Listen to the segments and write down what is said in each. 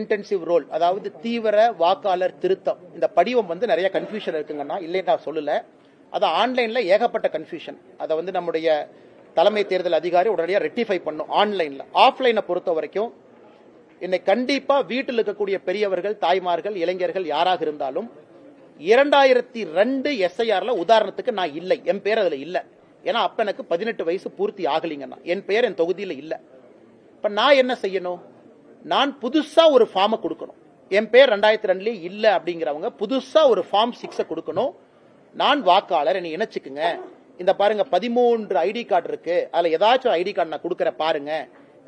Intensive role அதாவது தீவிர வாக்காளர் திருத்தம். இந்த படிவம் வந்து நிறைய கன்ஃபியூஷன் இருக்குங்கன்னா இல்லைன்னு நான் சொல்லல. அது ஆன்லைன்ல ஏகப்பட்ட கன்ஃபியூஷன் அதை வந்து நம்முடைய தலைமை தேர்தல் அதிகாரி உடனடியாக ரெக்டிஃபை பண்ணும் ஆன்லைன்ல ஆஃப்லைனை பொறுத்த வரைக்கும் என்னை கண்டிப்பா வீட்டில் இருக்கக்கூடிய பெரியவர்கள் தாய்மார்கள் இளைஞர்கள் யாராக இருந்தாலும் இரண்டாயிரத்தி ரெண்டு எஸ்ஐஆர்ல உதாரணத்துக்கு நான் இல்லை. என் பேர் அதுல இல்ல. ஏன்னா அப்ப எனக்கு பதினெட்டு வயசு பூர்த்தி ஆகலிங்கன்னா என் பேர் என் தொகுதியில இல்ல. இப்ப நான் என்ன செய்யணும்? நான் புதுசா ஒரு ஃபார்மை கொடுக்கணும். என் பேர் ரெண்டாயிரத்தி ரெண்டுலேயே இல்ல அப்படிங்கிறவங்க புதுசா ஒரு ஃபார்ம் சிக்ஸ கொடுக்கணும். நான் வாக்காளர் என்னை இணைச்சுக்குங்க. இந்த பாருங்க பதிமூன்று ஐடி கார்டு இருக்கு. அதுல ஏதாச்சும் ஐடி கார்டு நான் கொடுக்கற பாருங்க.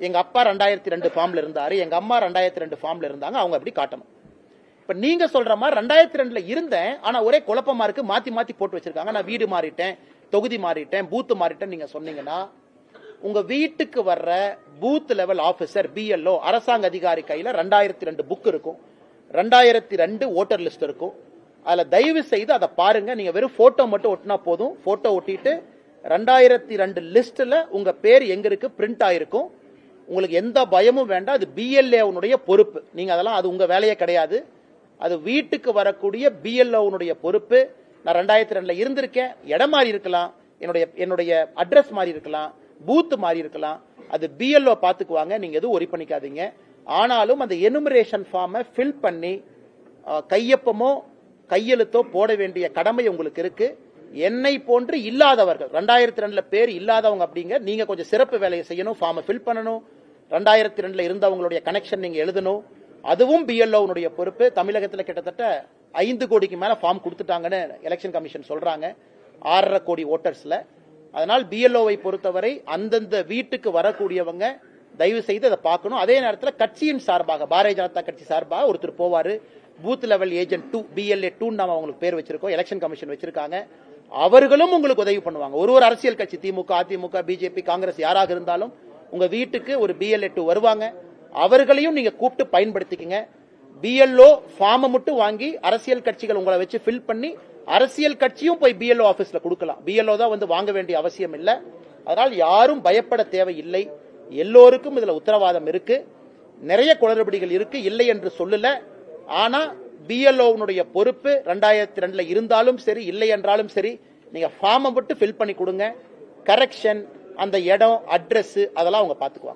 எங்க அப்பா ரெண்டாயிரத்தி ரெண்டு ஃபார்ம்ல இருந்தாரு. எங்க அம்மா ரெண்டாயிரத்தி ரெண்டு ஃபார்ம்ல இருந்தாங்க. அவங்க அப்படி காட்டணும். இப்ப நீங்க சொல்ற மாதிரி ரெண்டாயிரத்தி ரெண்டுல இருந்தேன். ஆனா ஒரே குழப்பமா இருக்கு. மாத்தி மாத்தி போட்டு வச்சிருக்காங்க. நான் வீடு மாறிட்டேன் தொகுதி மாறிட்டேன் பூத்து மாறிட்டேன் நீங்க சொன்னீங்கன்னா உங்க வீட்டுக்கு வர்ற பூத் லெவல் ஆபீசர் பிஎல்ஓ அரசாங்க அதிகாரி கையில ரெண்டாயிரத்தி ரெண்டு புக் இருக்கும். ரெண்டாயிரத்தி ரெண்டு ஓட்டர் லிஸ்ட் இருக்கும். அதுல தயவு செய்து அதை பாருங்க. நீங்க வெறும் போட்டோ மட்டும் ஒட்டினா போதும். போட்டோ ஒட்டிட்டு ரெண்டாயிரத்தி ரெண்டு லிஸ்ட்ல உங்க பேர் எங்க இருக்கு? பிரிண்ட் ஆயிருக்கும். உங்களுக்கு எந்த பயமும் வேண்டாம். அது பிஎல்ஏனுடைய பொறுப்பு. நீங்க அதெல்லாம் அது உங்க வேலையே கிடையாது. அது வீட்டுக்கு வரக்கூடிய பிஎல்ஓனுடைய பொறுப்பு. நான் ரெண்டாயிரத்தி ரெண்டுல இருந்திருக்கேன். இடம் மாறி இருக்கலாம். என்னுடைய என்னுடைய அட்ரஸ் மாறி இருக்கலாம். பூத் மாறி இருக்கலாம். அது பிஎல்ஓ பார்த்துக்குவாங்க. நீங்கள் எதுவும் ஒரி பண்ணிக்காதீங்க. ஆனாலும் அந்த எனுமரேஷன் ஃபார்மை ஃபில் பண்ணி கையொப்பமோ கையெழுத்தோ போட வேண்டிய கடமை உங்களுக்கு இருக்கு. என்னை போன்று இல்லாதவர்கள் ரெண்டாயிரத்தி ரெண்டுல பேர் இல்லாதவங்க அப்படிங்க நீங்க கொஞ்சம் சிறப்பு வேலையை செய்யணும் ஃபார்மை ஃபில் பண்ணணும். ரெண்டாயிரத்தி ரெண்டுல இருந்தவங்களுடைய கனெக்ஷன் நீங்க எழுதணும். அதுவும் பிஎல்ஓனுடைய பொறுப்பு. தமிழகத்தில் கிட்டத்தட்ட ஐந்து கோடிக்கு மேல ஃபார்ம் கொடுத்துட்டாங்கன்னு எலெக்ஷன் கமிஷன் சொல்றாங்க. ஆறரை கோடி ஓட்டர்ஸ்ல அதனால் பிஎல்ஓவை பொறுத்தவரை அந்தந்த வீட்டுக்கு வரக்கூடியவங்க தயவு செய்து அதை பார்க்கணும். அதே நேரத்தில் கட்சியின் சார்பாக பாரதிய ஜனதா கட்சி சார்பாக ஒருத்தர் போவார். Booth level agent two BLA டூன்னு நாம அவங்களுக்கு பேர் வச்சிருக்கோம். எலெக்ஷன் கமிஷன் வச்சிருக்காங்க. அவர்களும் உங்களுக்கு உதவி பண்ணுவாங்க. ஒரு ஒரு அரசியல் கட்சி திமுக அதிமுக பிஜேபி காங்கிரஸ் யாராக இருந்தாலும் உங்க வீட்டுக்கு ஒரு பிஎல்ஏ டூ வருவாங்க. அவர்களையும் நீங்க கூப்பிட்டு பயன்படுத்திக்கங்க. பிஎல்ஓ ஃபார்மை மட்டும் வாங்கி அரசியல் கட்சிகள் உங்களை வச்சு ஃபில் பண்ணி அரசியல் கட்சியும் போய் பிஎல்ஓ ஆஃபீஸில் கொடுக்கலாம். பிஎல்ஓ தான் வந்து வாங்க வேண்டிய அவசியம் இல்லை. அதனால் யாரும் பயப்பட தேவையில்லை. எல்லோருக்கும் இதில் உத்தரவாதம் இருக்கு. நிறைய குளறுபடிகள் இருக்கு. இல்லை என்று சொல்லல. ஆனால் பிஎல்ஓனுடைய பொறுப்பு ரெண்டாயிரத்தி ரெண்டில் இருந்தாலும் சரி இல்லை என்றாலும் சரி நீங்கள் ஃபார்மை மட்டும் ஃபில் பண்ணி கொடுங்க. கரெக்ஷன் அந்த இடம் அட்ரஸ் அதெல்லாம் அவங்க பார்த்துக்குவாங்க.